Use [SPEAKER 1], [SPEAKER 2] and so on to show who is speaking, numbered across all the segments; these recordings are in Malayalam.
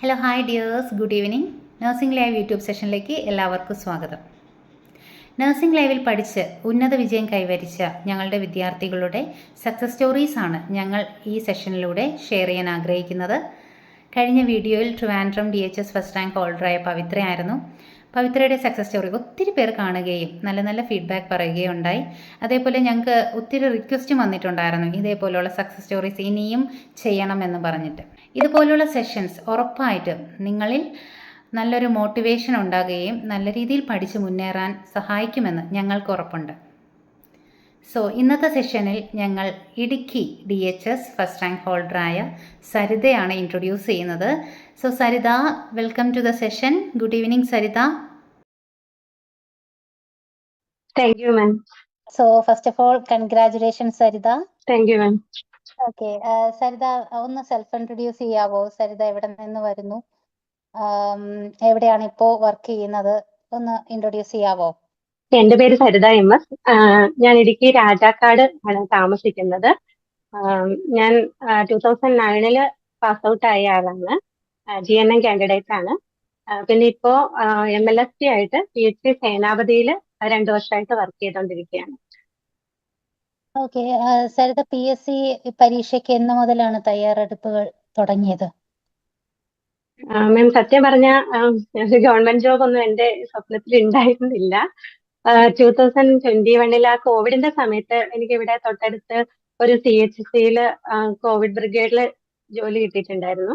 [SPEAKER 1] Hello hi dears good evening nursing live YouTube സെഷനിലേക്ക് എല്ലാവർക്കും സ്വാഗതം. നഴ്സിംഗ് ലൈവിൽ പഠിച്ച് ഉന്നത വിജയം കൈവരിച്ച ഞങ്ങളുടെ വിദ്യാർത്ഥികളുടെ സക്സസ് സ്റ്റോറീസ് ആണ് ഞങ്ങൾ ഈ സെഷനിലൂടെ ഷെയർ ചെയ്യാൻ ആഗ്രഹിക്കുന്നത്. കഴിഞ്ഞ വീഡിയോയിൽ Trivandrum D H S first rank ഹോൾഡറായ പവിത്രയായിരുന്നു. പവിത്രയുടെ സക്സസ് സ്റ്റോറി ഒത്തിരി പേർ കാണുകയും നല്ല നല്ല ഫീഡ്ബാക്ക് പറയുകയും ഉണ്ടായി. അതേപോലെ ഞങ്ങൾക്ക് ഒത്തിരി റിക്വസ്റ്റും വന്നിട്ടുണ്ടായിരുന്നു. ഇതേപോലെയുള്ള സക്സസ് സ്റ്റോറീസ് ഇനിയും ചെയ്യണമെന്ന് പറഞ്ഞിട്ട്. ഇതുപോലുള്ള സെഷൻസ് ഉറപ്പായിട്ടും നിങ്ങളിൽ നല്ലൊരു മോട്ടിവേഷൻ ഉണ്ടാകുകയും നല്ല രീതിയിൽ പഠിച്ച് മുന്നേറാൻ സഹായിക്കുമെന്ന് ഞങ്ങൾക്ക് ഉറപ്പുണ്ട്. സോ ഇന്നത്തെ സെഷനിൽ ഞങ്ങൾ Idukki D H S first rank ഹോൾഡറായ സരിതയാണ് ഇൻട്രൊഡ്യൂസ് ചെയ്യുന്നത്. So Saritha welcome to the session good evening Saritha.
[SPEAKER 2] Thank you ma'am
[SPEAKER 1] so first of all congratulation Saritha.
[SPEAKER 2] Thank you ma'am.
[SPEAKER 1] Okay Saritha ഒന്ന് സെൽഫ് ഇൻട്രൊഡ്യൂസ് ചെയ്യാവോ? സരിത എവിടെ നിന്ന് വരുന്നു? എവിടെയാണ് ഇപ്പോ വർക്ക് ചെയ്യുന്നത്? ഒന്ന് ഇൻട്രൊഡ്യൂസ് ചെയ്യാവോ?
[SPEAKER 2] എന്റെ പേര് സരിത എം എസ്. ഞാൻ ഇടുക്കി രാജാക്കാട് ആണ് താമസിക്കുന്നത്. ഞാൻ ടൂ തൗസൻഡ് നയനിൽ പാസ് ഔട്ട് ആയ ആളാണ്. ജി എൻ എം കാൻഡിഡേറ്റ് ആണ്. പിന്നെ ഇപ്പോ എം എൽ എസ് ടി ആയിട്ട് പി എച്ച് ഡി സേനാപതിയിൽ രണ്ടു വർഷമായിട്ട് വർക്ക് ചെയ്തുകൊണ്ടിരിക്കുകയാണ്
[SPEAKER 1] okay Saritha P S C പരീക്ഷയ്ക്ക് എന്ന് മുതലാണ് തയ്യാറെടുപ്പുകൾ തുടങ്ങിയത്?
[SPEAKER 2] മാം സത്യം പറഞ്ഞ ഗവൺമെന്റ് ജോബ് ഒന്നും എന്റെ സ്വപ്നത്തിൽ ഉണ്ടായിരുന്നില്ല. ടൂ തൗസൻഡ് ട്വന്റി വണ്ണിൽ ആ കോവിഡിന്റെ സമയത്ത് എനിക്ക് ഇവിടെ തൊട്ടടുത്ത് ഒരു സി എച്ച് സിയിൽ കോവിഡ് ബ്രിഗേഡിൽ ജോലി കിട്ടിയിട്ടുണ്ടായിരുന്നു.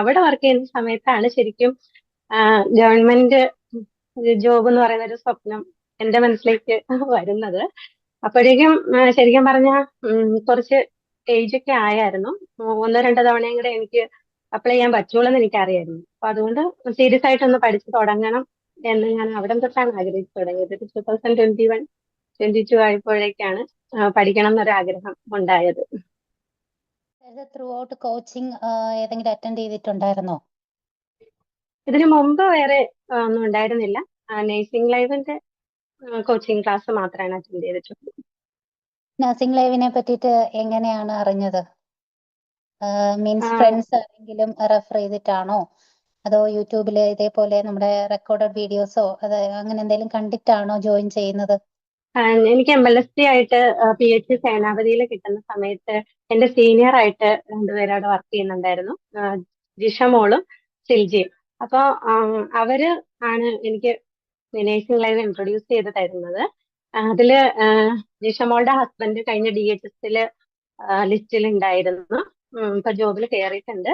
[SPEAKER 2] അവിടെ വർക്ക് ചെയ്യുന്ന സമയത്താണ് ശരിക്കും ഗവൺമെന്റ് ജോബ് എന്ന് പറയുന്ന ഒരു സ്വപ്നം എന്റെ മനസ്സിലേക്ക് വരുന്നത്. അപ്പോഴേക്കും ശരിക്കും പറഞ്ഞ കുറച്ച് ഏജ് ഒക്കെ ആയായിരുന്നു. ഒന്നോ രണ്ടോ തവണയും കൂടെ എനിക്ക് അപ്ലൈ ചെയ്യാൻ പറ്റുള്ളൂ എന്ന് എനിക്കറിയായിരുന്നു. അപ്പൊ അതുകൊണ്ട് സീരിയസ് ആയിട്ട് ഒന്ന് പഠിച്ചു തുടങ്ങണം എന്ന് ഞാൻ അവിടെ തൊട്ടാണ് ആഗ്രഹിച്ചു തുടങ്ങിയത്. Two thousand twenty one twenty two ആയപ്പോഴേക്കാണ് പഠിക്കണം എന്നൊരു ആഗ്രഹം ഉണ്ടായത്.
[SPEAKER 1] ത്രൂ ഔട്ട് കോച്ചിങ് ഏതെങ്കിലും അറ്റൻഡ് ചെയ്തിട്ടുണ്ടായിരുന്നോ?
[SPEAKER 2] ഇതിനു മുമ്പ് വേറെ ഒന്നും ഉണ്ടായിരുന്നില്ല. നേഴ്സിംഗ് ലൈവിന്റെ കോച്ചിങ് ക്ലാസ് മാത്രമാണ് അറ്റൻഡ് ചെയ്തിട്ടുള്ളത്.
[SPEAKER 1] നഴ്സിംഗ് ലൈവിനെ പറ്റിയിട്ട് എങ്ങനെയാണ് അറിഞ്ഞത്? മീൻസ്. ഫ്രണ്ട്സ് ആരെങ്കിലും റെഫർ ചെയ്തിട്ടാണോ? അതോ യൂട്യൂബിൽ ഇതേപോലെ നമ്മുടെ റെക്കോർഡഡ് വീഡിയോസോ അത് അങ്ങനെ എന്തെങ്കിലും കണ്ടിട്ടാണോ ജോയിൻ ചെയ്യുന്നത്?
[SPEAKER 2] എനിക്ക് എം എൽ എസ് ടി ആയിട്ട് പി എച്ച് ഡി സേനാപതിയിൽ കിട്ടുന്ന സമയത്ത് എന്റെ സീനിയർ ആയിട്ട് രണ്ടുപേരും അവിടെ വർക്ക് ചെയ്യുന്നുണ്ടായിരുന്നു. ജിഷ മോളും സിൽജിയും അപ്പോൾ അവർ ആണ് എനിക്ക് ലൈവ് ഇൻട്രൊഡ്യൂസ് ചെയ്ത് തരുന്നത്. അതിൽ ആ, ജിഷ മോളുടെ ഹസ്ബൻഡ് കഴിഞ്ഞ ഡി എച്ച് എസിൽ ലിസ്റ്റിൽ ഉണ്ടായിരുന്നു. ഇപ്പൊ ജോബിൽ കയറിയിട്ടുണ്ട്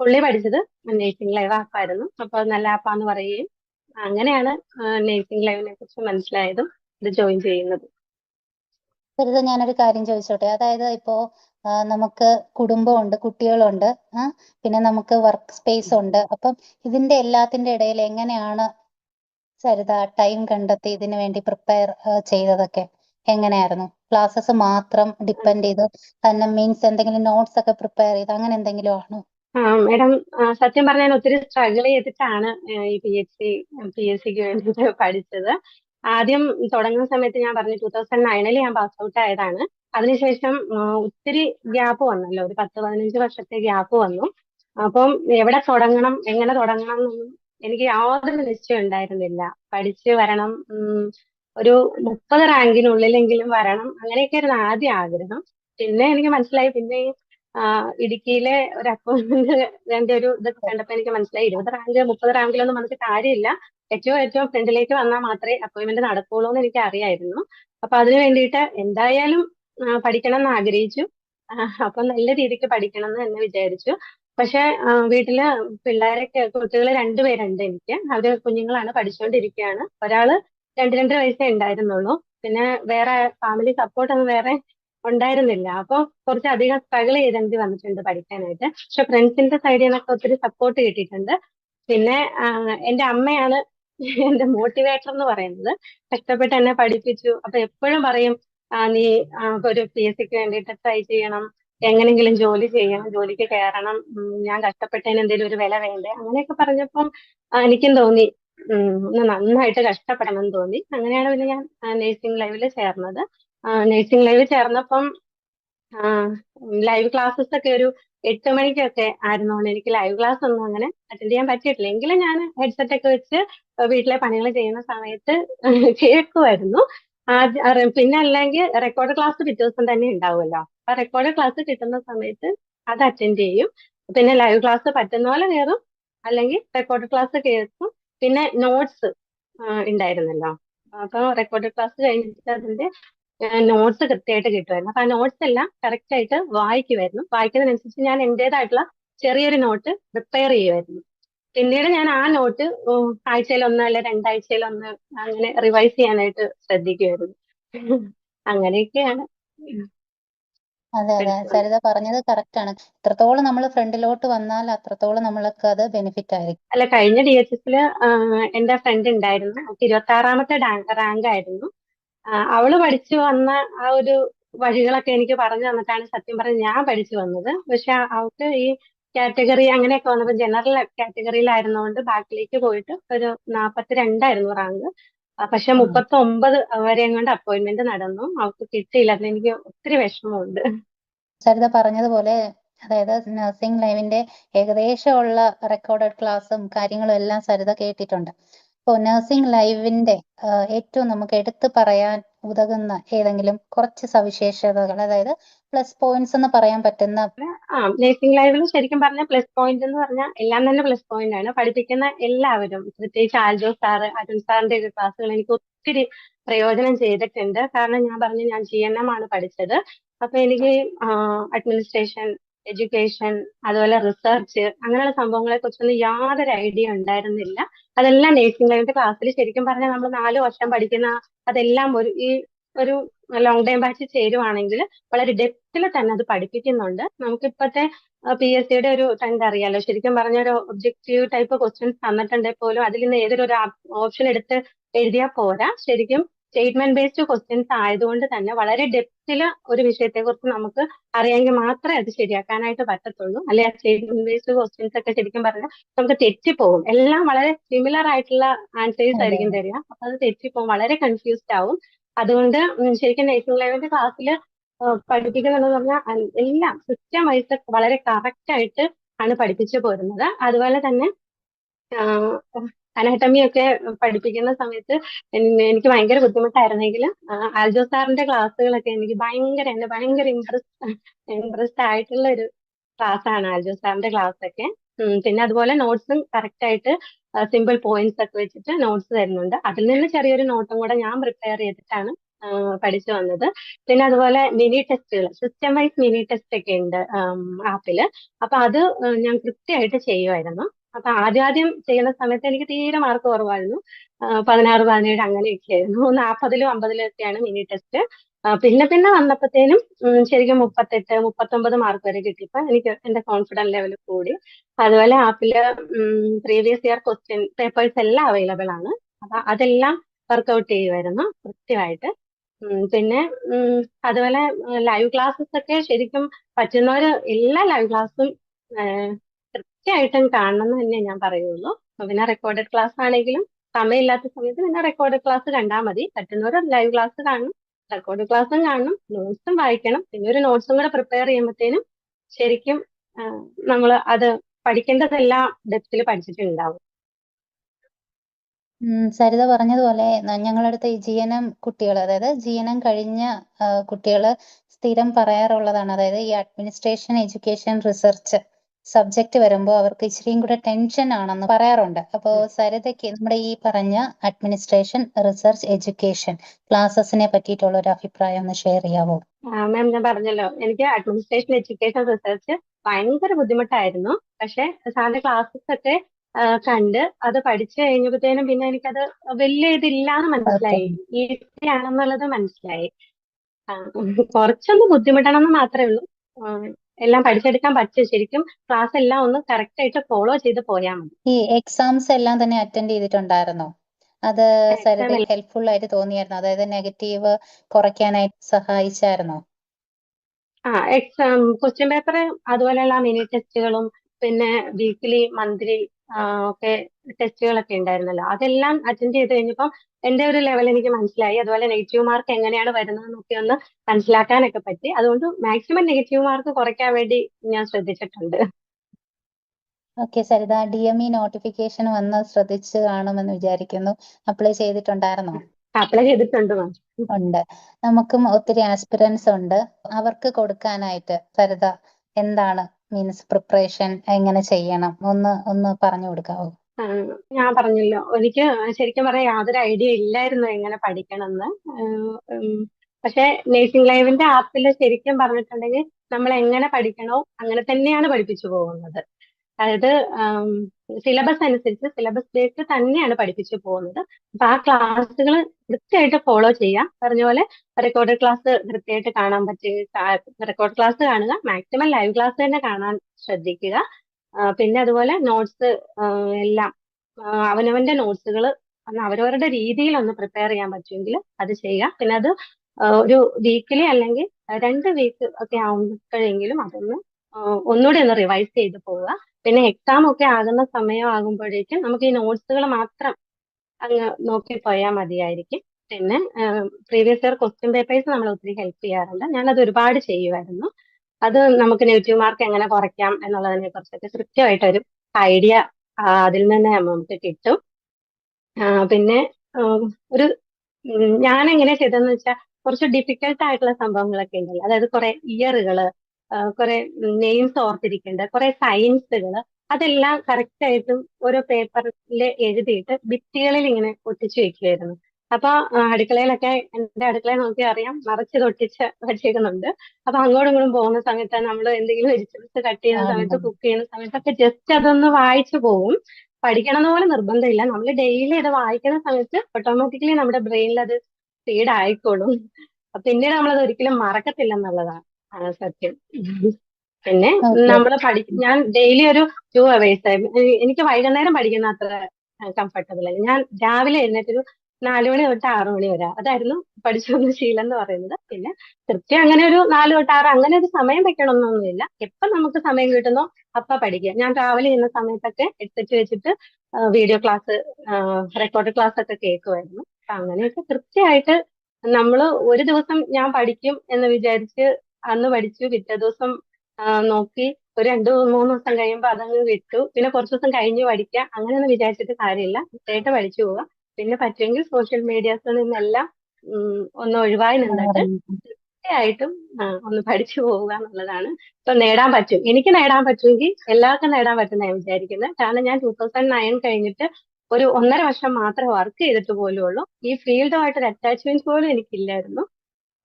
[SPEAKER 2] പുള്ളി പഠിച്ചത് നേഴ്സിംഗ് ലൈവ് ആപ്പായിരുന്നു. അപ്പൊ നല്ല ആപ്പാന്ന് പറയുകയും അങ്ങനെയാണ് നേഴ്സിംഗ് ലൈവിനെ കുറിച്ച് മനസ്സിലായതും ഇത് ജോയിൻ ചെയ്യുന്നത്.
[SPEAKER 1] സരിത ഞാനൊരു കാര്യം ചോദിച്ചോട്ടെ? അതായത് ഇപ്പോ നമുക്ക് കുടുംബമുണ്ട് കുട്ടികളുണ്ട് പിന്നെ നമുക്ക് വർക്ക് സ്പേസ് ഉണ്ട്. അപ്പം ഇതിന്റെ എല്ലാത്തിന്റെ ഇടയിൽ എങ്ങനെയാണ് സരിത ടൈം കണ്ടെത്തി ഇതിനു വേണ്ടി പ്രിപ്പയർ ചെയ്തതൊക്കെ എങ്ങനെയായിരുന്നു? ക്ലാസ്സസ് മാത്രം ഡിപ്പെൻഡ് ചെയ്ത് തന്നെ മീൻസ് എന്തെങ്കിലും നോട്ട്സ് ഒക്കെ പ്രിപ്പയർ ചെയ്ത് അങ്ങനെ എന്തെങ്കിലും ആണോ?
[SPEAKER 2] മാഡം സത്യം പറഞ്ഞാൽ ഒത്തിരി സ്ട്രഗിൾ ചെയ്തിട്ടാണ് ഈ P H D P S സിക്ക് പഠിച്ചത്. ആദ്യം തുടങ്ങുന്ന സമയത്ത് ഞാൻ പറഞ്ഞു ടൂ തൗസൻഡ് നയനിൽ ഞാൻ പാസ് ഔട്ട് ആയതാണ്. അതിനുശേഷം ഒത്തിരി ഗ്യാപ്പ് വന്നല്ലോ. ഒരു പത്ത് പതിനഞ്ച് വർഷത്തെ ഗ്യാപ്പ് വന്നു. അപ്പം എവിടെ തുടങ്ങണം എങ്ങനെ തുടങ്ങണം എന്നൊന്നും എനിക്ക് യാതൊരു നിശ്ചയം ഉണ്ടായിരുന്നില്ല. പഠിച്ച് വരണം ഒരു മുപ്പത് റാങ്കിനുള്ളിലെങ്കിലും വരണം അങ്ങനെയൊക്കെ ആയിരുന്നു ആദ്യ ആഗ്രഹം. പിന്നെ എനിക്ക് മനസ്സിലായി പിന്നെ ഇടുക്കിയിലെ ഒരു അക്കൗണ്ടന്റ് ഒരു ഇത് കണ്ടപ്പോ എനിക്ക് മനസ്സിലായി ഇരുപത് റാങ്ക് മുപ്പത് റാങ്കിലൊന്നും നമുക്ക് കാര്യമില്ല. ഏറ്റവും ഏറ്റവും ഫ്രണ്ടിലേക്ക് വന്നാൽ മാത്രമേ അപ്പോയിന്റ്മെന്റ് നടക്കുള്ളൂ എന്ന് എനിക്ക് അറിയായിരുന്നു. അപ്പൊ അതിനു വേണ്ടിയിട്ട് എന്തായാലും പഠിക്കണം എന്ന് ആഗ്രഹിച്ചു. അപ്പൊ നല്ല രീതിക്ക് പഠിക്കണം എന്ന് തന്നെ വിചാരിച്ചു. പക്ഷെ വീട്ടിൽ പിള്ളേരൊക്കെ കുട്ടികൾ രണ്ടുപേരുണ്ട് എനിക്ക്. അവർ കുഞ്ഞുങ്ങളാണ് പഠിച്ചുകൊണ്ടിരിക്കുകയാണ് ഒരാൾ രണ്ട് രണ്ടര വയസ്സേ ഉണ്ടായിരുന്നുള്ളൂ. പിന്നെ വേറെ ഫാമിലി സപ്പോർട്ട് ഒന്നും വേറെ ഉണ്ടായിരുന്നില്ല. അപ്പൊ കുറച്ചധികം സ്ട്രഗിൾ ചെയ്തേണ്ടി വന്നിട്ടുണ്ട് പഠിക്കാനായിട്ട്. പക്ഷെ ഫ്രണ്ട്സിന്റെ സൈഡിൽ നിന്നൊക്കെ ഒത്തിരി സപ്പോർട്ട് കിട്ടിയിട്ടുണ്ട്. പിന്നെ എന്റെ അമ്മയാണ് എന്റെ മോട്ടിവേറ്റർ എന്ന് പറയുന്നത്. കഷ്ടപ്പെട്ട് എന്നെ പഠിപ്പിച്ചു. അപ്പൊ എപ്പോഴും പറയും നീ ഒരു പി എസ് സിക്ക് വേണ്ടിയിട്ട് ട്രൈ ചെയ്യണം. എങ്ങനെങ്കിലും ജോലി ചെയ്യണം ജോലിക്ക് കയറണം ഞാൻ കഷ്ടപ്പെട്ടതിന് എന്തെങ്കിലും ഒരു വില വേണ്ടേ? അങ്ങനെയൊക്കെ പറഞ്ഞപ്പം എനിക്കും തോന്നി നന്നായിട്ട് കഷ്ടപ്പെടണം എന്ന് തോന്നി. അങ്ങനെയാണ് പിന്നെ ഞാൻ നേഴ്സിംഗ് ലൈവിൽ ചേർന്നത്. നേഴ്സിംഗ് ലൈവിൽ ചേർന്നപ്പം ലൈവ് ക്ലാസ്സസ് ഒക്കെ ഒരു എട്ട് മണിക്കൊക്കെ ആയിരുന്നോണ്ട് എനിക്ക് ലൈവ് ക്ലാസ് ഒന്നും അങ്ങനെ അറ്റൻഡ് ചെയ്യാൻ പറ്റിയിട്ടില്ല. എങ്കിലും ഞാൻ ഹെഡ്സെറ്റ് ഒക്കെ വെച്ച് വീട്ടിലെ പണികൾ ചെയ്യുന്ന സമയത്ത് കേൾക്കുമായിരുന്നു പിന്നെ അല്ലെങ്കിൽ റെക്കോർഡ് ക്ലാസ് പിറ്റേ ദിവസം തന്നെ ഉണ്ടാവുമല്ലോ അപ്പൊ റെക്കോർഡ് ക്ലാസ് കിട്ടുന്ന സമയത്ത് അത് അറ്റൻഡ് ചെയ്യും. പിന്നെ ലൈവ് ക്ലാസ് പറ്റുന്ന പോലെ കയറും അല്ലെങ്കിൽ റെക്കോർഡ് ക്ലാസ് കേൾക്കും പിന്നെ നോട്ട്സ് ഉണ്ടായിരുന്നല്ലോ അപ്പൊ റെക്കോർഡ് ക്ലാസ് കഴിഞ്ഞിട്ട് അതിന്റെ നോട്ട്സ് കൃത്യമായിട്ട് കിട്ടുമായിരുന്നു. അപ്പൊ ആ നോട്ട്സ് എല്ലാം കറക്റ്റ് ആയിട്ട് വായിക്കുമായിരുന്നു. വായിക്കുന്നതിനനുസരിച്ച് ഞാൻ എന്റേതായിട്ടുള്ള ചെറിയൊരു നോട്ട് പ്രിപ്പയർ ചെയ്യുമായിരുന്നു. പിന്നീട് ഞാൻ ആ നോട്ട് ആഴ്ചയിൽ ഒന്ന് അല്ലെ രണ്ടാഴ്ചയിൽ ഒന്ന് അങ്ങനെ റിവൈസ് ചെയ്യാനായിട്ട് ശ്രദ്ധിക്കുമായിരുന്നു അങ്ങനെയൊക്കെയാണ്.
[SPEAKER 1] അതെ അതെ. സരിത പറഞ്ഞത് കറക്റ്റ് ആണ്. എത്രത്തോളം നമ്മൾ ഫ്രണ്ടിലോട്ട് വന്നാൽ അത്രത്തോളം നമ്മൾക്ക് അത് ബെനിഫിറ്റ് ആയിരിക്കും.
[SPEAKER 2] അല്ല കഴിഞ്ഞ ഡി എച്ച് എസിൽ എന്റെ ഫ്രണ്ട് ഉണ്ടായിരുന്നു. ഇരുപത്തി ആറാമത്തെ റാങ്ക് ആയിരുന്നു. അവൾ പഠിച്ചു വന്ന ആ ഒരു വഴികളൊക്കെ എനിക്ക് പറഞ്ഞു തന്നിട്ടാണ് സത്യം പറഞ്ഞ് ഞാൻ പഠിച്ചു വന്നത്. പക്ഷെ അവൾക്ക് ഈ കാറ്റഗറി അങ്ങനെയൊക്കെ വന്നപ്പോൾ ജനറൽ കാറ്റഗറിയിലായിരുന്നുകൊണ്ട് ബാക്കിലേക്ക് പോയിട്ട് ഒരു നാൽപ്പത്തി രണ്ടായിരുന്നു റാങ്ക് പക്ഷെ. മുപ്പത്തി ഒമ്പത് വരെയും കൊണ്ട് അപ്പോയിന്റ്മെന്റ് നടന്നു. അവൾക്ക് കിട്ടിയില്ല. അതിന് എനിക്ക് ഒത്തിരി വിഷമമുണ്ട്.
[SPEAKER 1] സരിത പറഞ്ഞതുപോലെ അതായത് നഴ്സിംഗ് ലൈവിന്റെ ഏകദേശമുള്ള റെക്കോർഡഡ് ക്ലാസ്സും കാര്യങ്ങളും എല്ലാം സരിത കേട്ടിട്ടുണ്ട്. അപ്പോ നഴ്സിംഗ് ലൈവിന്റെ ഏറ്റവും നമുക്ക് എടുത്തു പറയാൻ ഉതകുന്ന ഏതെങ്കിലും കുറച്ച് സവിശേഷതകൾ അതായത് പ്ലസ് പോയിന്റ്സ് എന്ന് പറയാൻ പറ്റുന്ന
[SPEAKER 2] ആ നേഴ്സിംഗ് ലൈഫിൽ ശരിക്കും പറഞ്ഞ പ്ലസ് പോയിന്റ് എന്ന് പറഞ്ഞാൽ എല്ലാം തന്നെ പ്ലസ് പോയിന്റ് ആണ്. പഠിപ്പിക്കുന്ന എല്ലാവരും പ്രത്യേകിച്ച് ആൽജോ സാറ് അരുൺ സാറിന്റെ ഒക്കെ ക്ലാസ്സുകൾ എനിക്ക് ഒത്തിരി പ്രയോജനം ചെയ്തിട്ടുണ്ട്. കാരണം ഞാൻ പറഞ്ഞു ഞാൻ ജി എൻ എം ആണ് പഠിച്ചത്. അപ്പൊ എനിക്ക് അഡ്മിനിസ്ട്രേഷൻ എഡ്യൂക്കേഷൻ അതുപോലെ റിസർച്ച് അങ്ങനെയുള്ള സംഭവങ്ങളെ കുറിച്ചൊന്നും യാതൊരു ഐഡിയ ഉണ്ടായിരുന്നില്ല. അതെല്ലാം നേഴ്സിംഗ് ലൈവിന്റെ ക്ലാസ്സിൽ ശരിക്കും പറഞ്ഞാൽ നമ്മൾ നാല് വർഷം പഠിക്കുന്ന അതെല്ലാം ഒരു ഈ ഒരു ലോങ് ടൈം ബാച്ച് ചേരുവാണെങ്കിൽ വളരെ ഡെപ്തിൽ തന്നെ അത് പഠിപ്പിക്കുന്നുണ്ട്. നമുക്ക് ഇപ്പത്തെ പി എസ് സിയുടെ ഒരു ട്രെൻഡ് അറിയാലോ? ശരിക്കും പറഞ്ഞ ഒരു ഒബ്ജക്റ്റീവ് ടൈപ്പ് ക്വസ്റ്റ്യൻസ് തന്നിട്ടുണ്ടെങ്കിൽ പോലും അതിൽ നിന്ന് ഏതൊരു ഓപ്ഷൻ എടുത്ത് എഴുതിയാൽ പോരാ. ശരിക്കും സ്റ്റേറ്റ്മെന്റ് ബേസ്ഡ് ക്വസ്റ്റ്യൻസ് ആയതുകൊണ്ട് തന്നെ വളരെ ഡെപ്തിൽ ഒരു വിഷയത്തെ കുറിച്ച് നമുക്ക് അറിയാമെങ്കിൽ മാത്രമേ അത് ശരിയാക്കാനായിട്ട് പറ്റത്തുള്ളൂ. അല്ലെ? ആ സ്റ്റേറ്റ്മെന്റ് ബേസ്ഡ് ക്വസ്റ്റ്യൻസ് ഒക്കെ ശരിക്കും പറഞ്ഞാൽ നമുക്ക് തെറ്റിപ്പോകും എല്ലാം വളരെ സിമിലർ ആയിട്ടുള്ള ആൻസേഴ്സ് ആയിരിക്കും തരിക. അപ്പൊ അത് തെറ്റിപ്പോകും വളരെ കൺഫ്യൂസ്ഡ് ആവും. അതുകൊണ്ട് ശരിക്കും നേഴ്സിംഗ് ലെവലിന്റെ ക്ലാസ്സിൽ പഠിപ്പിക്കുന്നതെന്ന് പറഞ്ഞാൽ എല്ലാം സിസ്റ്റം വൈസ് വളരെ കറക്റ്റ് ആയിട്ട് ആണ് പഠിപ്പിച്ചു പോരുന്നത്. അതുപോലെ തന്നെ അനാട്ടമി ഒക്കെ പഠിപ്പിക്കുന്ന സമയത്ത് എനിക്ക് ഭയങ്കര ബുദ്ധിമുട്ടായിരുന്നെങ്കിലും ആൽജോ സാറിന്റെ ക്ലാസ്സുകളൊക്കെ എനിക്ക് ഭയങ്കര എന്നെ ഭയങ്കര ഇൻട്രസ്റ്റ് ഇൻട്രസ്റ്റ് ആയിട്ടുള്ള ഒരു ക്ലാസ് ആണ് ആൽജോ സാറിന്റെ ക്ലാസ് ഒക്കെ പിന്നെ അതുപോലെ നോട്ട്സും കറക്റ്റ് ആയിട്ട് സിമ്പിൾ പോയിന്റ്സ് ഒക്കെ വെച്ചിട്ട് നോട്ട്സ് തരുന്നുണ്ട്. അതിൽ നിന്ന് ചെറിയൊരു നോട്ടും കൂടെ ഞാൻ പ്രിപ്പയർ ചെയ്തിട്ടാണ് പഠിച്ചു വന്നത്. പിന്നെ അതുപോലെ മിനി ടെസ്റ്റുകൾ സിസ്റ്റം വൈസ് മിനി ടെസ്റ്റ് ഒക്കെ ഉണ്ട് ആപ്പിൽ അപ്പൊ അത് ഞാൻ കൃത്യമായിട്ട് ചെയ്യുമായിരുന്നു അപ്പൊ ആദ്യം ആദ്യം ചെയ്യുന്ന സമയത്ത് എനിക്ക് തീരെ മാർക്ക് കുറവായിരുന്നു. പതിനാറ് പതിനേഴ് അങ്ങനെയൊക്കെ ആയിരുന്നു. അമ്പതിലും ഒക്കെയാണ് മിനി ടെസ്റ്റ് പിന്നെ പിന്നെ വന്നപ്പോഴത്തേനും ശരിക്കും മുപ്പത്തെട്ട് മുപ്പത്തൊമ്പത് മാർക്ക് വരെ കിട്ടിയപ്പോ എനിക്ക് എന്റെ കോൺഫിഡൻസ് ലെവൽ കൂടി. അതുപോലെ ആപ്പിൽ പ്രീവിയസ് ഇയർ ക്വസ്റ്റ്യൻ പേപ്പേഴ്സ് എല്ലാം അവൈലബിൾ ആണ്. അപ്പൊ അതെല്ലാം വർക്ക്ഔട്ട് ചെയ്യുമായിരുന്നു കൃത്യമായിട്ട്. പിന്നെ അതുപോലെ ലൈവ് ക്ലാസ്സസ് ഒക്കെ ശരിക്കും പറ്റുന്നവര് എല്ലാ ലൈവ് ക്ലാസ്സും കൃത്യമായിട്ടും കാണണം എന്ന് തന്നെ ഞാൻ പറയുള്ളൂ. പിന്നെ റെക്കോർഡഡ് ക്ലാസ് ആണെങ്കിലും സമയമില്ലാത്ത സമയത്ത് പിന്നെ റെക്കോർഡഡ് ക്ലാസ് കണ്ടാൽ മതി. പറ്റുന്നവർ ലൈവ് ക്ലാസ് കാണണം റെക്കോർഡ് ക്ലാസ്സും കാണണം നോട്ട്സും വായിക്കണം. പിന്നെ ഒരു നോട്ട്സും കൂടെ പ്രിപ്പയർ ചെയ്യുമ്പോഴത്തേനും ശരിക്കും നമ്മൾ അത് പഠിക്കേണ്ടതെല്ലാം ഡെപ്തിൽ പഠിച്ചിട്ടുണ്ടാവും.
[SPEAKER 1] സരിത പറഞ്ഞതുപോലെ ഞങ്ങളടുത്ത് ഈ ജി എൻ എം കുട്ടികൾ അതായത് ജി എൻ എം കഴിഞ്ഞ കുട്ടികൾ സ്ഥിരം പറയാറുള്ളതാണ്. അതായത് ഈ അഡ്മിനിസ്ട്രേഷൻ എഡ്യൂക്കേഷൻ റിസർച്ച് സബ്ജക്റ്റ് വരുമ്പോൾ അവർക്ക് ഇച്ചിരിയും കൂടെ ടെൻഷൻ ആണെന്ന് പറയാറുണ്ട്. അപ്പോൾ സരിതയ്ക്ക് നമ്മുടെ ഈ പറഞ്ഞ അഡ്മിനിസ്ട്രേഷൻ റിസർച്ച് എഡ്യൂക്കേഷൻ ക്ലാസസിനെ പറ്റിയിട്ടുള്ള ഒരു അഭിപ്രായം ഒന്ന് ഷെയർ ചെയ്യാവോ?
[SPEAKER 2] മാം ഞാൻ പറഞ്ഞല്ലോ. എനിക്ക് അഡ്മിനിസ്ട്രേഷൻ എഡ്യൂക്കേഷൻ റിസർച്ച് ഭയങ്കര ബുദ്ധിമുട്ടായിരുന്നു. പക്ഷെ സാറിന്റെ ക്ലാസ്സസ് ഒക്കെ കണ്ട് അത് പഠിച്ചു കഴിഞ്ഞപ്പോഴത്തേനും പിന്നെ എനിക്കത് വലിയ ഇതില്ലാന്ന് മനസ്സിലായി. ഈസി ആണെന്നുള്ളത് മനസ്സിലായി. കുറച്ചൊന്ന് ബുദ്ധിമുട്ടണം എന്ന് മാത്രമേ ഉള്ളൂ. എല്ലാം പഠിച്ചെടുക്കാൻ പറ്റും. ശരിക്കും ക്ലാസ് എല്ലാം ഒന്ന് കറക്റ്റ് ആയിട്ട് ഫോളോ ചെയ്ത് പോയാൽ മതി.
[SPEAKER 1] ഈ എക്സാംസ് എല്ലാം തന്നെ അറ്റൻഡ് ചെയ്തിട്ടുണ്ടായിരുന്നോ? അത്
[SPEAKER 2] Exam
[SPEAKER 1] ഹെൽപ്ഫുൾ ആയിട്ട് തോന്നിയായിരുന്നോ? അതായത് നെഗറ്റീവ് കുറയ്ക്കാനായിട്ട് സഹായിച്ചായിരുന്നോ?
[SPEAKER 2] ആ എക്സാം ക്വസ്റ്റ്യൻ പേപ്പർ അതുപോലെയുള്ള മിനി ടെസ്റ്റുകളും പിന്നെ വീക്കിലി മന്ത്ലി ഒക്കെ ടെസ്റ്റുകളൊക്കെ ഉണ്ടായിരുന്നല്ലോ. അതെല്ലാം അറ്റൻഡ് ചെയ്ത് കഴിഞ്ഞപ്പം എന്റെ ഒരു ലെവൽ എനിക്ക് മനസ്സിലായി. അതുപോലെ നെഗറ്റീവ് മാർക്ക് എങ്ങനെയാണ് വരുന്നത് വരുന്നതെന്നൊക്കെ ഒന്ന് മനസ്സിലാക്കാനൊക്കെ പറ്റി. അതുകൊണ്ട് മാക്സിമം നെഗറ്റീവ് മാർക്ക് കുറയ്ക്കാൻ വേണ്ടി ഞാൻ ശ്രദ്ധിച്ചിട്ടുണ്ട്.
[SPEAKER 1] Okay Saritha D M E notification വന്ന് ശ്രദ്ധിച്ച് കാണുമെന്ന് വിചാരിക്കുന്നു. അപ്ലൈ ചെയ്തിട്ടുണ്ടായിരുന്നോ?
[SPEAKER 2] അപ്ലൈ ചെയ്തിട്ടുണ്ട്
[SPEAKER 1] ഉണ്ട്. നമുക്കും ഒത്തിരി ആസ്പിറൻസ് ഉണ്ട്. അവർക്ക് കൊടുക്കാനായിട്ട് സരിത എന്താണ് മീൻസ് പ്രിപ്പറേഷൻ എങ്ങനെ ചെയ്യണം? ഒന്ന് ഒന്ന് പറഞ്ഞു കൊടുക്കാവോ?
[SPEAKER 2] ഞാൻ പറഞ്ഞല്ലോ. എനിക്ക് ശരിക്കും പറയാൻ യാതൊരു ഐഡിയ ഇല്ലായിരുന്നു എങ്ങനെ പഠിക്കണമെന്ന്. പക്ഷെ നേഴ്സിംഗ് ലൈവിന്റെ ആപ്പിൽ ശരിക്കും പറഞ്ഞിട്ടുണ്ടെങ്കിൽ നമ്മൾ എങ്ങനെ പഠിക്കണോ അങ്ങനെ തന്നെയാണ് പഠിപ്പിച്ചു പോകുന്നത്. അതായത് സിലബസ് അനുസരിച്ച് സിലബസ് ബേസ്ഡ് തന്നെയാണ് പഠിപ്പിച്ചു പോകുന്നത്. അപ്പൊ ആ ക്ലാസ്സുകൾ കൃത്യമായിട്ട് ഫോളോ ചെയ്യാം. പറഞ്ഞ പോലെ റെക്കോർഡ് ക്ലാസ് കൃത്യമായിട്ട് കാണാൻ പറ്റുക റെക്കോർഡ് ക്ലാസ് കാണുക മാക്സിമം ലൈവ് ക്ലാസ് തന്നെ കാണാൻ ശ്രദ്ധിക്കുക. പിന്നെ അതുപോലെ നോട്ട്സ് എല്ലാം അവനവന്റെ നോട്ട്സുകൾ അവരവരുടെ രീതിയിൽ ഒന്ന് പ്രിപ്പയർ ചെയ്യാൻ പറ്റുമെങ്കിൽ അത് ചെയ്യുക. പിന്നെ അത് ഒരു വീക്കിലി അല്ലെങ്കിൽ രണ്ട് വീക്ക് ഒക്കെ ആവുമ്പോഴെങ്കിലും അതൊന്ന് ഒന്നുകൂടി ഒന്ന് റിവൈസ് ചെയ്ത് പോവുക. പിന്നെ എക്സാം ഒക്കെ ആകുന്ന സമയം ആകുമ്പോഴേക്കും നമുക്ക് ഈ നോട്ട്സുകൾ മാത്രം അങ്ങ് നോക്കി പോയാൽ മതിയായിരിക്കും. പിന്നെ പ്രീവിയസ് ഇയർ ക്വസ്റ്റ്യൻ പേപ്പേഴ്സ് നമ്മൾ ഒത്തിരി ഹെൽപ്പ് ചെയ്യാറുണ്ട്. ഞാനത് ഒരുപാട് ചെയ്യുമായിരുന്നു അത് നമുക്ക് നെഗറ്റീവ് മാർക്ക് എങ്ങനെ കുറയ്ക്കാം എന്നുള്ളതിനെ കുറിച്ചൊക്കെ കൃത്യമായിട്ട് ഒരു ഐഡിയ അതിൽ നിന്ന് നമുക്ക് കിട്ടും. പിന്നെ ഒരു ഞാൻ എങ്ങനെ ചെയ്തതെന്ന് വെച്ചാൽ കുറച്ച് ഡിഫിക്കൽട്ട് ആയിട്ടുള്ള സംഭവങ്ങളൊക്കെ ഉണ്ടല്ലോ. അതായത് കുറെ ഇയറുകൾ കുറെ നെയിംസ് ഓർത്തിരിക്കേണ്ട. കുറെ സയൻസുകൾ അതെല്ലാം കറക്റ്റ് ആയിട്ടും ഓരോ പേപ്പറിൽ എഴുതിയിട്ട് ഭിത്തികളിൽ ഇങ്ങനെ ഒട്ടിച്ചു വെക്കുമായിരുന്നു അപ്പൊ അടുക്കളയിലൊക്കെ എന്റെ അടുക്കളയിൽ നോക്കി അറിയാം. മറച്ച് തൊട്ടിച്ച് വെച്ചേക്കുന്നുണ്ട് അപ്പൊ അങ്ങോട്ടും ഇങ്ങോട്ടും പോകുന്ന സമയത്ത് നമ്മൾ എന്തെങ്കിലും വെജിറ്റബിൾസ് കട്ട് ചെയ്യുന്ന സമയത്ത് കുക്ക് ചെയ്യുന്ന സമയത്തൊക്കെ ജസ്റ്റ് അതൊന്ന് വായിച്ചു പോകും പഠിക്കണം എന്ന് പോലെ നിർബന്ധമില്ല. നമ്മൾ ഡെയിലി ഇത് വായിക്കുന്ന സമയത്ത് ഓട്ടോമാറ്റിക്കലി നമ്മുടെ ബ്രെയിനിൽ അത് ഫീഡ് ആയിക്കോളും. പിന്നീട് നമ്മളത് ഒരിക്കലും മറക്കത്തില്ല എന്നുള്ളതാണ് ആ, സത്യം. പിന്നെ നമ്മൾ പഠി ഞാൻ ഡെയിലി ഒരു ടു അവേഴ്സ് എനിക്ക് വൈകുന്നേരം പഠിക്കുന്ന അത്ര കംഫർട്ടബിൾ അല്ല. ഞാൻ രാവിലെ എഴുന്നേറ്റൊരു നാല് മണി തൊട്ട് ആറു മണി വരെ. അതായിരുന്നു പഠിച്ചുവന്ന ശീലം എന്ന് പറയുന്നത്. പിന്നെ കൃത്യം അങ്ങനെ ഒരു നാല് തൊട്ട് ആറ് അങ്ങനെ ഒരു സമയം വെക്കണമെന്നൊന്നുമില്ല എപ്പം നമുക്ക് സമയം കിട്ടുന്നോ അപ്പ പഠിക്കുക ഞാൻ ട്രാവൽ ചെയ്യുന്ന സമയത്തൊക്കെ എടുത്തിട്ട് വെച്ചിട്ട് വീഡിയോ ക്ലാസ് റെക്കോർഡ് ക്ലാസ് ഒക്കെ കേൾക്കുമായിരുന്നു. അപ്പൊ അങ്ങനെയൊക്കെ കൃത്യമായിട്ട് നമ്മൾ ഒരു ദിവസം ഞാൻ പഠിക്കും എന്ന് വിചാരിച്ച് അന്ന് പഠിച്ചു. പിറ്റേ ദിവസം നോക്കി. ഒരു രണ്ട് മൂന്ന് ദിവസം കഴിയുമ്പോൾ അതങ്ങ് വിട്ടു. പിന്നെ കുറച്ച് ദിവസം കഴിഞ്ഞ് പഠിക്കാം. അങ്ങനെയൊന്നും വിചാരിച്ചിട്ട് കാര്യമില്ല. കൃത്യമായിട്ട് പഠിച്ചു പോവുക. പിന്നെ പറ്റുമെങ്കിൽ സോഷ്യൽ മീഡിയാസിൽ നിന്നെല്ലാം ഒന്ന് ഒഴിവായി നിന്നിട്ട് തീർച്ചയായിട്ടും ഒന്ന് പഠിച്ചു പോവുക എന്നുള്ളതാണ്. ഇപ്പൊ നേടാൻ പറ്റും. എനിക്ക് നേടാൻ പറ്റുമെങ്കിൽ എല്ലാവർക്കും നേടാൻ പറ്റുന്ന ഞാൻ വിചാരിക്കുന്നത് കാരണം ഞാൻ ടൂ തൗസൻഡ് നയൻ കഴിഞ്ഞിട്ട് ഒരു ഒന്നര വർഷം മാത്രം വർക്ക് ചെയ്തിട്ട് പോലും ഉള്ളൂ ഈ ഫീൽഡുമായിട്ട് ഒരു അറ്റാച്ച്മെന്റ് പോലും എനിക്കില്ലായിരുന്നു.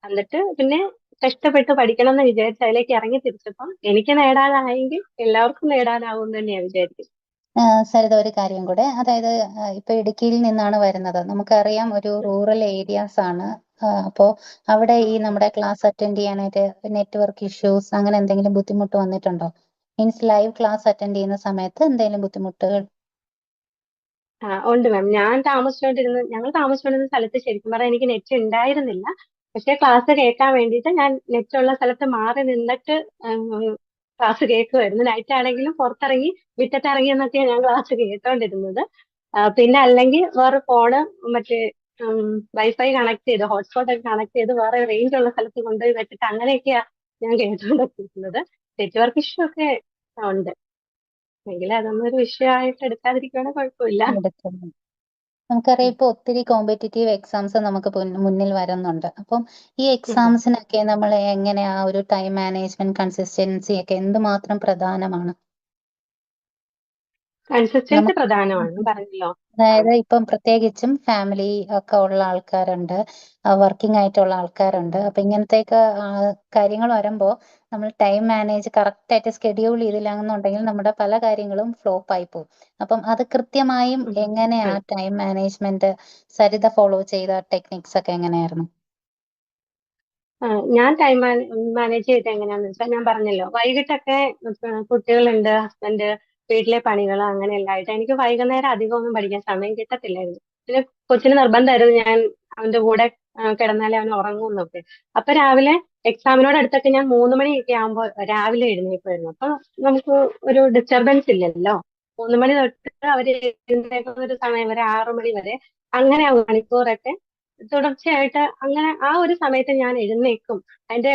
[SPEAKER 2] എന്നിട്ട് പിന്നെ കഷ്ടപ്പെട്ട് പഠിക്കണം എന്ന് വിചാരിച്ച് അതിലേക്ക് ഇറങ്ങി തിരിച്ചപ്പം എനിക്ക് നേടാനായെങ്കിൽ എല്ലാവർക്കും നേടാനാവും എന്ന് തന്നെയാണ് വിചാരിക്കുന്നത്.
[SPEAKER 1] സരിത ഒരു കാര്യം കൂടെ. അതായത് ഇപ്പൊ ഇടുക്കിയിൽ നിന്നാണ് വരുന്നത്. നമുക്കറിയാം ഒരു റൂറൽ ഏരിയാസ് ആണ്. അപ്പോൾ അപ്പോ അവിടെ ഈ നമ്മുടെ ക്ലാസ് അറ്റൻഡ് ചെയ്യാനായിട്ട് നെറ്റ്വർക്ക് ഇഷ്യൂസ് അങ്ങനെ എന്തെങ്കിലും ബുദ്ധിമുട്ട് വന്നിട്ടുണ്ടോ? മീൻസ് ലൈവ് ക്ലാസ് അറ്റൻഡ് ചെയ്യുന്ന സമയത്ത് എന്തെങ്കിലും ബുദ്ധിമുട്ടുകൾ?
[SPEAKER 2] ഉണ്ട് മാം ഞാൻ താമസിച്ചുകൊണ്ടിരുന്ന ഞങ്ങൾ താമസിച്ചുകൊണ്ടിരുന്ന സ്ഥലത്ത് ശരിക്കും പറഞ്ഞാൽ എനിക്ക് നെറ്റ് ഉണ്ടായിരുന്നില്ല. പക്ഷെ ക്ലാസ് കേൾക്കാൻ വേണ്ടിയിട്ട് ഞാൻ നെറ്റ് ഉള്ള സ്ഥലത്ത് മാറി നിന്നിട്ട് ക്ലാസ് കേൾക്കുമായിരുന്നു നൈറ്റ് ആണെങ്കിലും പുറത്തിറങ്ങി മുറ്റത്തിറങ്ങി എന്നൊക്കെ ഞാൻ ക്ലാസ് കേട്ടോണ്ടിരുന്നത്. പിന്നെ അല്ലെങ്കിൽ വേറെ ഫോണ് മറ്റേ വൈഫൈ കണക്ട് ചെയ്ത് ഹോട്ട്സ്പോട്ട് ഒക്കെ കണക്ട് ചെയ്ത് വേറെ റേഞ്ച് ഉള്ള സ്ഥലത്ത് കൊണ്ടുപോയി വെച്ചിട്ട് അങ്ങനെയൊക്കെയാ ഞാൻ കേട്ടോണ്ടിരിക്കുന്നത് നെറ്റ്വർക്ക് ഇഷ്യൂ ഒക്കെ ഉണ്ട്. എങ്കിലും അതൊന്നും ഒരു വിഷയമായിട്ട് എടുക്കാതിരിക്കുകയാണെങ്കിൽ കുഴപ്പമില്ല.
[SPEAKER 1] നമുക്കറിയാം ഇപ്പൊ ഒത്തിരി കോമ്പറ്റേറ്റീവ് എക്സാംസ് നമുക്ക് മുന്നിൽ വരുന്നുണ്ട്. അപ്പം ഈ എക്സാംസിനൊക്കെ നമ്മൾ എങ്ങനെ ആ ഒരു ടൈം മാനേജ്മെന്റ് കൺസിസ്റ്റൻസി ഒക്കെ എന്തുമാത്രം പ്രധാനമാണ്?
[SPEAKER 2] കൺസിസ്റ്റൻസി
[SPEAKER 1] നമുക്ക്
[SPEAKER 2] പ്രധാനമാണ്. പറഞ്ഞല്ലോ.
[SPEAKER 1] അതായത് ഇപ്പം പ്രത്യേകിച്ചും ഫാമിലി ഒക്കെ ഉള്ള ആൾക്കാരുണ്ട്. വർക്കിംഗ് ആയിട്ടുള്ള ആൾക്കാരുണ്ട്. അപ്പൊ ഇങ്ങനത്തെയൊക്കെ ആ, കാര്യങ്ങൾ വരുമ്പോൾ നമ്മൾ ടൈം മാനേജ് കറക്റ്റ് ആയിട്ട് സ്കെഡ്യൂൾ ചെയ്തില്ലാന്നുണ്ടെങ്കിൽ നമ്മുടെ പല കാര്യങ്ങളും ഫ്ലോപ്പ് ആയി പോകും. അപ്പം അത് കൃത്യമായും എങ്ങനെയാ ടൈം മാനേജ്മെന്റ് സരിത ഫോളോ ചെയ്ത ടെക്നിക്സ് ഒക്കെ എങ്ങനെയായിരുന്നു?
[SPEAKER 2] ഞാൻ ടൈം മാനേജ് ചെയ്ത് എങ്ങനെയാന്ന് വെച്ചാൽ ഞാൻ പറഞ്ഞല്ലോ. വൈകിട്ടൊക്കെ കുട്ടികളുണ്ട് ഹസ്ബൻഡ് വീട്ടിലെ പണികൾ അങ്ങനെ എല്ലായിട്ട് എനിക്ക് വൈകുന്നേരം അധികം ഒന്നും പഠിക്കാൻ സമയം കിട്ടത്തില്ലായിരുന്നു. പിന്നെ കൊച്ചിന് നിർബന്ധമായിരുന്നു ഞാൻ അവന്റെ കൂടെ കിടന്നാലേ അവൻ ഉറങ്ങും എന്നൊക്കെ അപ്പൊ രാവിലെ എക്സാമിനോട് അടുത്തൊക്കെ ഞാൻ മൂന്ന് മണിയൊക്കെ ആകുമ്പോൾ രാവിലെ എഴുന്നേൽക്കുമായിരുന്നു അപ്പൊ നമുക്ക് ഒരു ഡിസ്റ്റർബൻസ് ഇല്ലല്ലോ. മൂന്ന് മണി തൊട്ട് അവർ എഴുന്നേൽക്കുന്ന ഒരു സമയം വരെ ആറു മണി വരെ അങ്ങനെ ആ മണിക്കൂറൊക്കെ തുടർച്ചയായിട്ട് അങ്ങനെ ആ ഒരു സമയത്ത് ഞാൻ എഴുന്നേൽക്കും. അതിന്റെ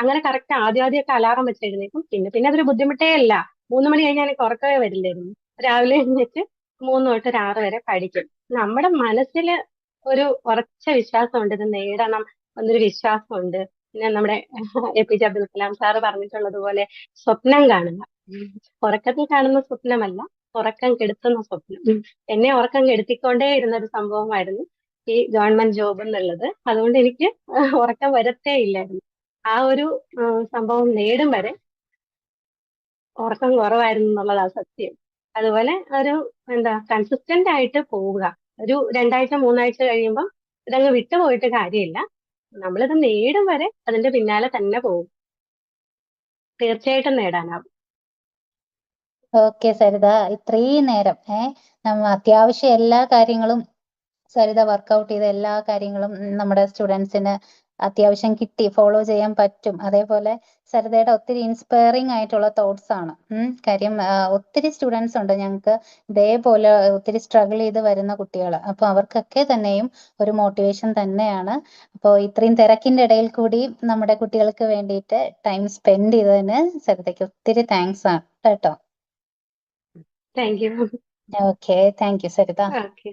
[SPEAKER 2] അങ്ങനെ കറക്റ്റ് ആദ്യം ആദ്യമൊക്കെ അലാറം വെച്ച് എഴുന്നേൽക്കും. പിന്നെ പിന്നെ അതൊരു ബുദ്ധിമുട്ടേ അല്ല. മൂന്ന് മണി കഴിഞ്ഞാൽ എനിക്ക് ഉറക്കമേ വരില്ലായിരുന്നു. രാവിലെ എഴുന്നേറ്റ് മൂന്ന് തൊട്ട് ഒരു ആറ് വരെ പഠിക്കും. നമ്മുടെ മനസ്സിൽ ഒരു ഉറച്ച വിശ്വാസമുണ്ട്. ഇത് നേടണം എന്നൊരു വിശ്വാസമുണ്ട്. പിന്നെ നമ്മുടെ A P J Abdul Kalam sir പറഞ്ഞിട്ടുള്ളത് പോലെ സ്വപ്നം കാണുക. ഉറക്കത്തിൽ കാണുന്ന സ്വപ്നമല്ല ഉറക്കം കെടുത്തുന്ന സ്വപ്നം. എന്നെ ഉറക്കം കെടുത്തിക്കൊണ്ടേ ഇരുന്ന ഒരു സംഭവമായിരുന്നു ഈ ഗവൺമെന്റ് ജോബ് എന്നുള്ളത്. അതുകൊണ്ട് എനിക്ക് ഉറക്കം വരത്തേ ഇല്ലായിരുന്നു. ആ ഒരു സംഭവം നേടും വരെ ഉറക്കം കുറവായിരുന്നു എന്നുള്ളതാണ് സത്യം. അതുപോലെ ഒരു എന്താ കൺസിസ്റ്റന്റ് ആയിട്ട് പോവുക. ഒരു രണ്ടാഴ്ച മൂന്നാഴ്ച കഴിയുമ്പോൾ ഇതങ്ങ് വിട്ടുപോയിട്ട് കാര്യമില്ല. നമ്മളിത് നേടും വരെ അതിന്റെ പിന്നാലെ തന്നെ പോകും. തീർച്ചയായിട്ടും നേടാനാവും.
[SPEAKER 1] ഓക്കെ സരിത. ഇത്രയും നേരം ഏ നമ്മ അത്യാവശ്യം എല്ലാ കാര്യങ്ങളും സരിത വർക്കൗട്ട് ചെയ്ത എല്ലാ കാര്യങ്ങളും നമ്മുടെ സ്റ്റുഡൻസിന് അത്യാവശ്യം കിട്ടി ഫോളോ ചെയ്യാൻ പറ്റും. അതേപോലെ സരിതയുടെ ഒത്തിരി ഇൻസ്പയറിംഗ് ആയിട്ടുള്ള തോട്ട്സ് ആണ്. കാര്യം ഒത്തിരി സ്റ്റുഡൻസ് ഉണ്ട് ഞങ്ങൾക്ക് ഇതേപോലെ ഒത്തിരി സ്ട്രഗിൾ ചെയ്ത് വരുന്ന കുട്ടികൾ അപ്പൊ അവർക്കൊക്കെ തന്നെയും ഒരു മോട്ടിവേഷൻ തന്നെയാണ്. അപ്പോൾ ഇത്രയും തിരക്കിന്റെ ഇടയിൽ കൂടി നമ്മുടെ കുട്ടികൾക്ക് വേണ്ടിയിട്ട് ടൈം സ്പെൻഡ് ചെയ്തതിന് സരിതയ്ക്ക് ഒത്തിരി താങ്ക്സ് ആണ്. കേട്ടോ?
[SPEAKER 2] Thank you
[SPEAKER 1] okay thank you Saritha.
[SPEAKER 2] Okay